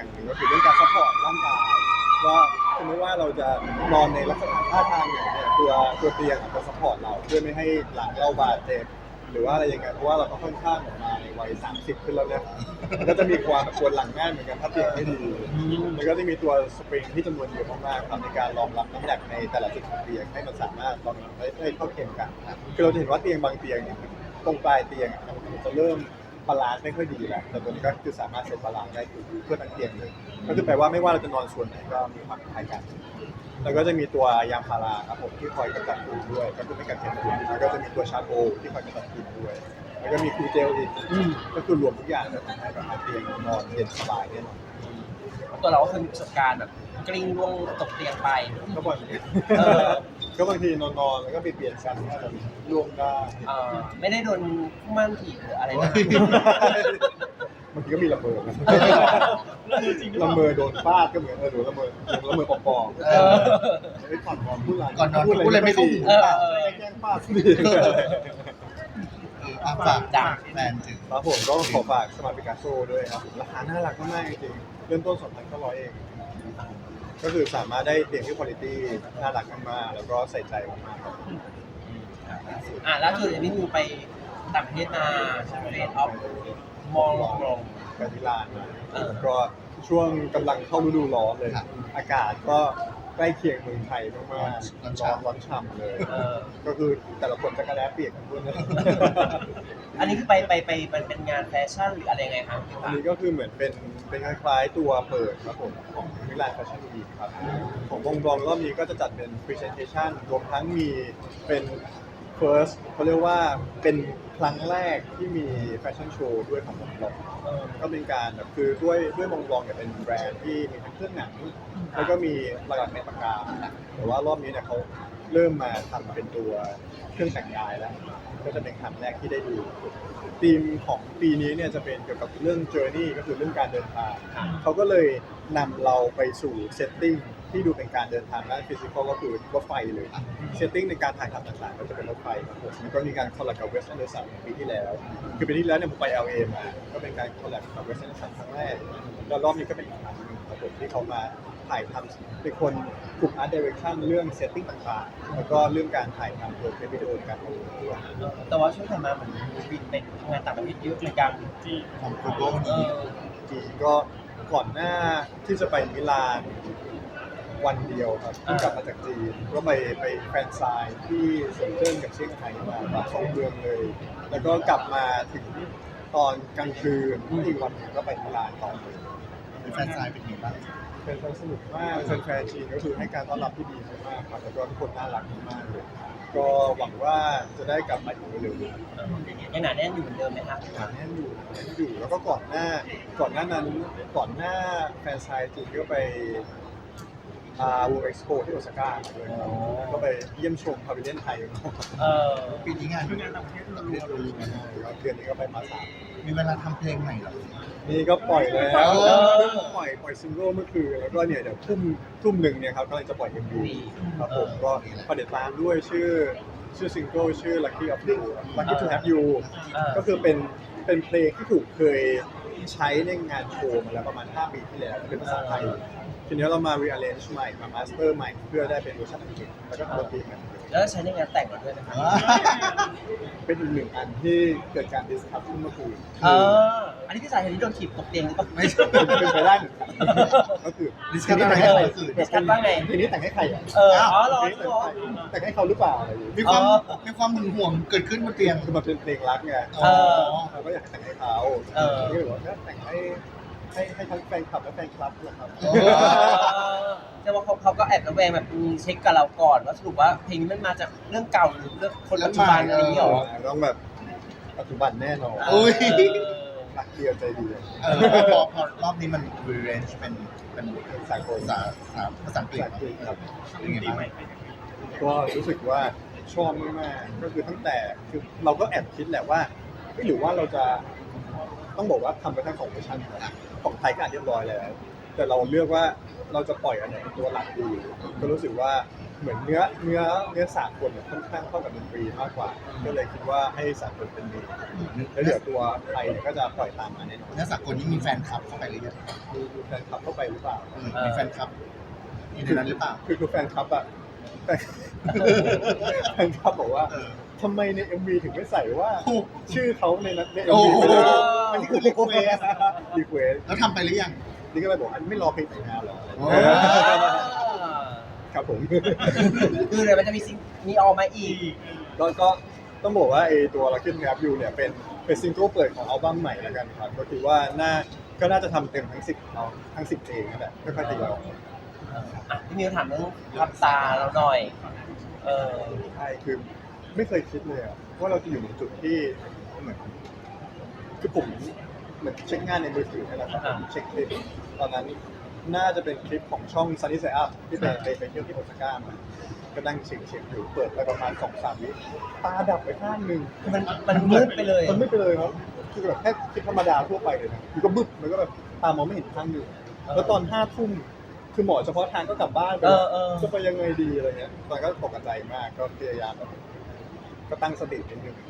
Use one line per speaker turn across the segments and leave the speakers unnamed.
อย่างหนึ่งก็คือเรื่องการซัพพอร์ตร่างกายว่าสมมติว่าเราจะนอนในลักษณะท่าทางไหนเนี่ยตัวตัวเตียงอะจะซัพพอร์ตเราเพื่อไม่ให้หลังเราบาดเจ็บหรือว่าอะไรยังไงเพราะว่าเราก็ค่อนข้างออกมาในวัย30 ขึ้นแล้วเนี่ยมันก็จะมีความปวดหลังง่ายเหมือนกันถ้าเตียงไม่ดีมันก็จะมีตัวสปริงที่จำนวนเยอะมากๆครับในการรองรับน้ำหนักในแต่ละจุดของเตียงให้มันสามารถรองรับได้ได้เท่าเทียมกัน คือเราจะเห็นว่าเตียงบางเตียงเนี่ยตรงปลายเตียงมันจะเริ่ม บาลานซ์ไม่ค่อยดีแล้วแต่ตัวนี้ก็คือสามารถเซตบาลานซ์ได้คือเพื่อทั้งเตียงเลย ก็คือแปลว่าไม่ว่าเราจะนอนส่วนไหนก็มีความคล้ายกัน แล้วก็จะมีตัวยางพาราครับผมที่คอยกำจัดฝุ่นด้วย ก็คือไม่กัดเก็บฝุ่นแล้วก็จะมีตัวชาโคที่คอยกำจัดฝุ่นด้วย แล้วก็มีคูลเจลอีกก็คือรวมทุกอย่างจะทำให้แบบว่าเตียงนอนเย็นสบายแน่นอน
ตัวเราก็เคยมีประสบการณ์แบบกลิ้งล่วงตกเตียงไป
ก็บางที
เออ
ก็บางทีนอนๆแล้วก็ไปเปลี่ยนกันก็แบบล่วงได้
เออไม่ได้โดนคู่มั่นผีหรืออะไรนะ
บางทีก็มีระเบิดนะระเมอโดนฟาดก็เหมือนเออโดนระเมอระเมอปอกๆ
เออ
ไอ้ก่อนนอนพูดอะไร
ก่อนนอนพูดอะไรไม่เข้าหู
เออเออ
แกล้งฟาดสิ
อาฝาก
จ้ะ
แฟนถึง
ครับผมก็ขอฝากสมาร์ทปิกัสโซด้วยครับราคาน่ารักมากๆจริงๆเริ่มต้น2,900เอง ก็คือสามารถได้เตียงที่คุณภาพน่ารักมากๆแล้วก็ใส่ใจมากๆครับ
อะล่าสุดเนี่ยพี่มูไปต่างประเทศมาเรดออฟมองลง
ไปที่ลานมา
เออ
ก็ช่วงกำลังเข้าฤดูร้อนเลย
ครับ
อากาศก็ ใกล้เคียงเมืองไทยมากๆ
ร้อน
ร้อน
ฉ่ำ
ร้อนฉ่ำเลย
เออ
ก็คือแต่ละคนจะกระแลเปียกกันด้วยนะ
อันนี้คือไปไปไปมันเป็นงานแฟชั่นหรืออะไรยังไงครับพี่
อัน
ปา
นี้ก็คือเหมือนเป็นเป็นคล้ายๆตัวเปิดครับผมของมิลานแฟชั่นวีคครับ ของวงบอลรอบนี้ก็จะจัดเป็น Presentation รวมทั้งมีเป็น First เขาเรียกว่าเป็นครั้งแรกที่มีแฟชั่นโชว์ด้วยของวงบอล
เออ
ก็เป็นการแบบคือด้วยด้วยวงบอลเนี่ยเป็นแบรนด์ที่มีทั้งเครื่องหนังแล้วก็มีหลักๆในปากกาแต่ว่ารอบนี้เนี่ยเขาเริ่มมาทำเป็นตัวเครื่องแต่งกายแล้ว ก็จะเป็นครั้งแรกที่ได้ดูธีมของปีนี้เนี่ยจะเป็นเกี่ยวกับเรื่อง journey ก็คือเรื่องการเดินทางเขาก็เลยนำเราไปสู่เซตติ้ง ที่ดูเป็นการเดินทางด้านฟิสิกอลก็คือรถไฟเลยเซตติ้งในการถ่ายทำต่างๆ ก็จะเป็นรถไฟครับผมแล้วก็มีการคอลแลบกับเวสต์แอนเดอร์สันปีที่แล้ว คือปีที่แล้วเนี่ยผมไป LA มาก็เป็นการคอลแลบกับเวสต์แอนเดอร์สันครั้งแรกแล้วรอบนี้ก็เป็นอีกครั้งหนึงครับผมที่เขามาถ่ายทำเป็นคนกลุ่ม Art Direction เรื่องเซตติ้งต่างๆ แล้วก็เรื่องการถ่ายทำตัวคลิปวิดีโอในการทำด้วย
แต่ว่าช่วงผ่านมาเหมือนบินไปทำงานต่างประเทศเยอะเหมือนกัน
ของ Google
เอ
นี้
อ
จริงๆก็ก่อนหน้าที่จะไปมิลาน วันเดียวครับเพิ่งกลับมาจากจีนก็ไปไปแฟนไซน์ที่เซินเจิ้นกับเซี่ยงไฮ้มาสองเมืองเลย แล้วก็กลับมาถึงตอนกลางคืนอีกวันหนึงก็ไปมิลานต่อเลย
เป็นแฟนซายเป็นยังไงบ้าง
เป็นคนสนุกมากแฟนๆจีนก็คือให้การต้อนรับที่ดีมากๆครับแล้วก็ทุกคนน่ารักมากๆเลยก็หวังว่าจะได้กลับมาอีกเร็วๆนี้
ยังหนาแน่นอยู่เหมือนเดิมไหมครับ
หนาแน่นอยู่หนาแน่นอยู่แล้วก็ก่อนหน้าก่อนหน้านั้นก่อนหน้าแฟนไซน์จีนก็ไป อ่า World Expo ที่โอซาก้ามาด้วยครับก็ไปเยี่ยมชมพาวิเลียนไทยมา
เออ
ปีนี้งานงานต่างประเทศเราเรียนรู้
แล้วเดือนนี้ก็ไปมาสาม
มีเวลาทำเพลงใหม่เหรอ
นี่ก็ปล่อยแล้ว
เออ
ปล่อยปล่อยซิงเกิลเมื่อคืนแล้วก็เนี่ยเดี๋ยวทุ่มทุ่มหนึ่งเนี่ยครับกำลังจะปล่อย MV ครับผมก็ประเด็นตามด้วยชื่อ ชื่อซิงเกิลชื่อ Lucky of You ครับ Lucky to Have You
เออ
ก็คือเป็นเป็นเพลงที่ถูกเคยใช้ในงานโชว์มาแล้วประมาณ 5 ปีที่แล้วเป็นภาษาไทย ทีนี้เรามา rearrange ใหม่ มา master ใหม่เพื่อได้เป็นเวอร์ชันอังกฤษแล้วก็ทำดนตรีใหม่
แล้วใช้ในงานแต่งเราด้วยนะครับ
เป็นอีกหนึ่งอันที่เกิดการ discuss ขึ้นเมื่อคืน
เอออันนี้ที่สาเหตุที่โดนถีบตกเตียงหรือเปล่า
ไม่ใช่
เป็นเป็นไปได้เหมือนกันก็คือ
discuss อะไรให้ใครสื่อ
discuss ว่าไง
ทีนี้แต่งให้ใครอะ
เอออ๋อเหรอ
ทีนี้แต่งให้เขาหรือเปล่าอะไรอย่างเงี้ย
มีความ
อ๋อ
มีความหึงหวงเกิดขึ้นบนเตียง
คือมันเป็นเพลงรักไง
อ๋อ
เราก็อยากให้แต่งให้เขา
เออ
ก็เลยบอกว่าก็แต่งให้ให้ให้ทั้งแฟนคลับและแฟนคลับนะครับ
โอ้
เออแต่ว่าเขาเขาก็แอบระแวงแบบมีเช็คกับเราก่อนว่าสรุปว่าเพลงนี้มันมาจากเรื่องเก่าหรือเรื่องคนปัจจุบันอะไรอย่างเงี้ยหรอ
ต้องแบบปัจจุบันแน่นอน
อุ้ย
รักเดียวใจเดียว
เออพอพอรอบนี้มัน rearrange เป็นเป็น
สากล
ภาษาภาษาภาษาอังกฤษ
สากลครับ
เป็นยังไงบ้าง
ก็รู้สึกว่าชอบมากๆก็คือตั้งแต่คือเราก็แอบคิดแหละว่าเอ๊ะหรือว่าเราจะต้องบอกว่าทำไปทั้งสองเวอร์ชันนะของไทยก็อ่านเรียบร้อยแล้ว แต่เราเลือกว่าเราจะปล่อยอันไหนเป็นตัวหลักดีก็รู้สึกว่าเหมือนเนื้อเนื้อเนื้อสากลเนี่ยค่อนข้างเข้ากับดนตรีมากกว่า ก็เลยคิดว่าให้สากลเป็นดีแล้วเดี๋ยวตัวไทยเนี่ยก็จะปล่อยตามมาแน่นอน
เนื้อสากลนี่มีแฟนคลับเข้าไปหรือยัง
มีมีแฟนคลับเข้าไปหรือเปล่า
เออมีแฟนคลับอยู่ในนั้นหรือเปล่า
คือคือแฟนคลับอะแฟนแฟนคลับบอกว่า
เออ
ทำไมใน MV ถึงไม่ใส่ว่า
โอ้
ชื่อเขาในนั้นใน
โอ้
MV
โห
ไปเลย
อันนี้คือ request
รีเควส
แล้วทำไปหรือยัง
นี่ก็เลยบอกอันไม่รอเพลงแต่งงานเหรอ
โอ้
เออครับผม
คือเดี๋ยวมันจะมีซิงมีออกมาอีก
ก็ก็ต้องบอกว่าไอตัว Lucky Trap You เนี่ยเป็นเป็นซิงเกิลเปิดของอัลบั้มใหม่แล้วกันครับ ก็คือว่าน่าก็น่าจะทำเต็มทั้ง10เอาทั้ง10เพลงนั่นแหละค่อยๆทยอย
อะพี่มิวถามเรื่องพับตาเราหน่อย เออ
ใช่คือไม่เคยคิดเลยอะว่าเราจะอยู่ในจุดที่เหมือนคือผม เหมือนเช็คงานในมือถือนี่แหละครับผมเช็คคลิปตอนนั้นน่าจะเป็นคลิปของช่อง Sunny Side Up ที่ไปไปไปเที่ยวที่โอซาก้ามาก็นั่งเช็คเช็คอยู่เปิดไปประมาณสองสามวิตาดับไปข้างหนึ่ง
คือมันมันมืดไปเลย
มันไม่ไปเลยครับคือแบบแค่คลิปธรรมดาทั่วไปเลยนะมันก็บึ้บมันก็แบบตามองไม่เห็นข้างหนึ่งแล้วตอนห้าทุ่มคือหมอเฉพาะทางก็กลับบ้านไป
เอ
แล้ว
อเออ
จะไปยังไงดีอะไรเงี้ยตอนนนก็ตกใจมากก็พยายามแบบก็ตั้งสตินิดนึง
อืม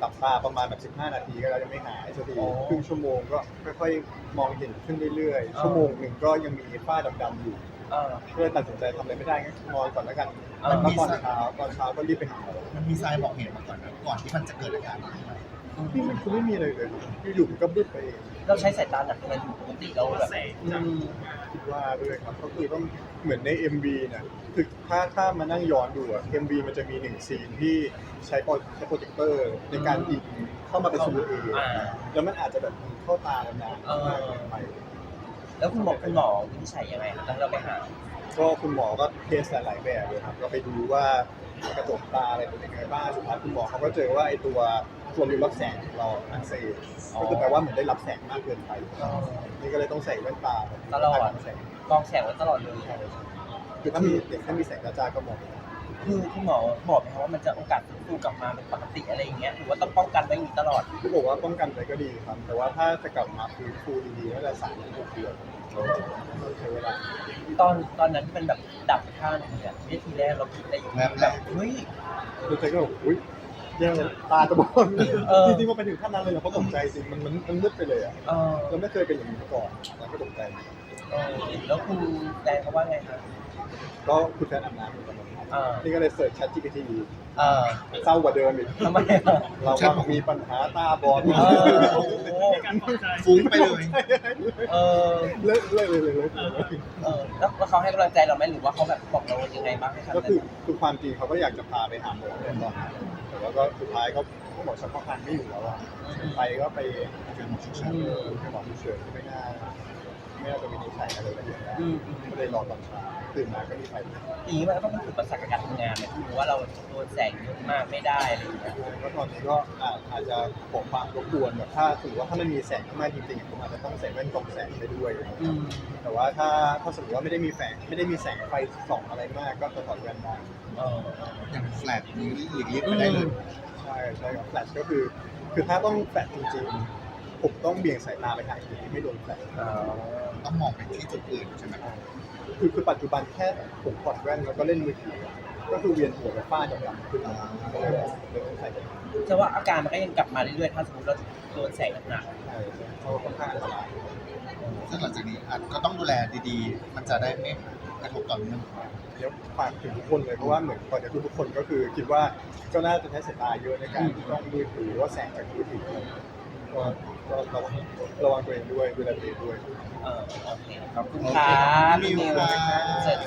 หลับตาประมาณแบบ 15 นาทีก็แล้วยังไม่หายสักที
โอ้
ครึ่งชั่วโมงก็ค่อยๆมองเห็นขึ้นเรื่อย
อ่า
ๆชั่วโมงหนึ่งก็ยังมีฝ้าดำๆอยู่
เออ
ก็เลยตัดสินใจทำอะไรไม่ได้งั้นนอนก่อนแล้วกัน
อ่า
แล้วตอนเช้าตอนเช้าก็รีบไปหาหมอ
มันมีทรายบอกเหตุมาก่อนนะก่อนที่มันจะเกิดอาการนี้ไหม
พี่มันคือไม่มีอะไรเลยอยู่ๆมันก็บึ้บไปเอง
เราใช้สายตาหนักมันปกติเราแบบอืม
คิดว่าด้วยครับก็คือต้องเหมือนใน MV เนี่ยคือถ้าถ้ามานั่งย้อนดูอะ MV มันจะมีหนึ่งซีนที่ใช้โปรใช้โปรเจคเตอร์ในการยิงเข้ามาเป็นซูเอ
อ่า
แล้วมันอาจจะแบบเข้าตากันนาน
เออ
มากเกินไป
แล้วคุณหมอคุณหมอวินิจฉัยยังไงครับตอนเราไปหา
ก็คุณหมอก็เทสหลายๆแบบเลยครับ ก็ไปดูว่ากระจกตาอะไรเป็นยังไงบ้างสุดท้ายคุณหมอเขาก็เจอว่าไอ้ตัว ตัวริ้วรับแสงของเราอักเสบ
อ๋อ
ก็คือแปลว่าเหมือนได้รับแสงมากเกินไป
อ๋อ
นี่ก็เลยต้องใส่แว่นตา
ตลอด
กันแสง
กรองแสงไว้ตลอดเลย
คือถ้ามีเด็กถ้ามีแสงกระจายก็มอง
คือคุณหมอบอกไหมครับว่ามันจะโอกาสฟื้นฟูกลับมาเป็นปกติอะไรอย่างเงี้ยหรือว่าต้องป้องกันไว้อย่างนี้ตลอด
ที่บอกว่าป้องกันไว้ก็ดีครับ แต่ว่าถ้าจะกลับมาฟื้นฟูดีๆน่าจะสามถึงหกเดือนต้องใช้เวลา
ตอนตอนนั้นมันแบบดับไปข้างหนึงเนี่ยวินาทีแรกเราคิดอะไรอยู่
แวบแร
แบบ
ก
เฮ้ย
คือใจก็แบบอุ้ย ยังตาจะบอด
เออ
จริงๆมันไปถึงขั้นนั้นเลยนะเพราะตกใจจริงมันมันมันมืดไปเลยอะ
เออ
เราไม่เคยเป็นอย่างนี้มาก่อนเราก็ตกใจ
เออแล้วคุณแดนเขาว่าไงครับ
ก็คุณแฟนอาบน้ำอยู่ตอนนั้น
เออ
นี่ก็เลยเสิร์ช Chat GPT
เออ
เศร้ากว่าเดิมอีก
ทำไมอะ
เราก็มีปัญหาตาบอด
เออโอ้โห
ฟุ้งไปเลย
เออ
เลิกเลิกเลยเลยเลยเลย
เออแล้วแล้วเขาให้กำลังใจเราไหมหรือว่าเขาแบบบอกเรายังไงบ้างให้คำ
ก็
แนะ
คือคือความจริงเขาก็อยากจะพาไปหาหมอเนี่ยตอนนั้น แต่ว่าก็สุดท้ายก็หมอเฉพาะทางไม่อยู่แล้วอะไปก็ไป
เจอหมอฉุกเฉิน
เออหมอเฉยๆไม่น่าไม่น่าจะวินิจฉัยอะไรละเอียดได้
อืม
ก็เลยรอตอนเช้าตื่นมาก็รีบไป
อย่างนี้มันก็ต้องเป็นอุปสรรคกับการทำงานเนี่ยหรือว่าเราโดนแสงเยอะมากไม่ได้อะไรอย่างเงี้ย
ก็ตอนนี้ก็อาจอาจจะขอความรบกวนแบบถ้าถือว่าถ้ามันมีแสงเข้ามาจริงๆผมอาจจะต้องใส่แว่นกรองแสงไปด้วย
อืม
แต่ว่าถ้าถ้าสมมติว่าไม่ได้มีแสงไม่ได้มีแสงไฟส่องอะไรมากก็จะถอดแว่นได้
เออ
อย่างแฟลตนี้หลีกเลี่ยงไปได้เลย
ใช่ใช่ครับแฟลชก็คือ คือถ้าต้องแฟลชจริงๆผมต้องเบี่ยงสายตาไปหาที่ไม่โดนแฟลช
อ๋อ
ต้องมองไปที่จุดอื่นใช่ไหม
คือคือปัจจุบันแค่ผมถอดแว่นแล้วก็เล่นมือถือก็คือเวียนหัวกับฝ้าดำๆขึ้นมาก็เลยเลยต้องใส่แว่น
แต่ว่าอาการมันก็ยังกลับมาเรื่อยๆ ถ้าสมมติเราโดนแสงหนัก
ใช่ใช่เขาค่อนข้างอันตราย
ซึ่งหลังจากนี้อาจก็ต้องดูแลดีๆ มันจะได้ไม่ กระทบต่อเนื่อง
เดี๋ยวฝากถึงทุกคนเลยเพราะว่าเหมือนตอนนี้ทุกคนก็คือคิดว่าก็น่าจะใช้สายตาเยอะในการที่ต้องมือถือหรือว่าแสงจากมือถือก็ก็ระวังระวังตัวเองด้วยดูแลตัวเองด้วย
เออโอเคขอบคุณครับ
มิ
พี่
ว
มิว
ครับ
เสร็จ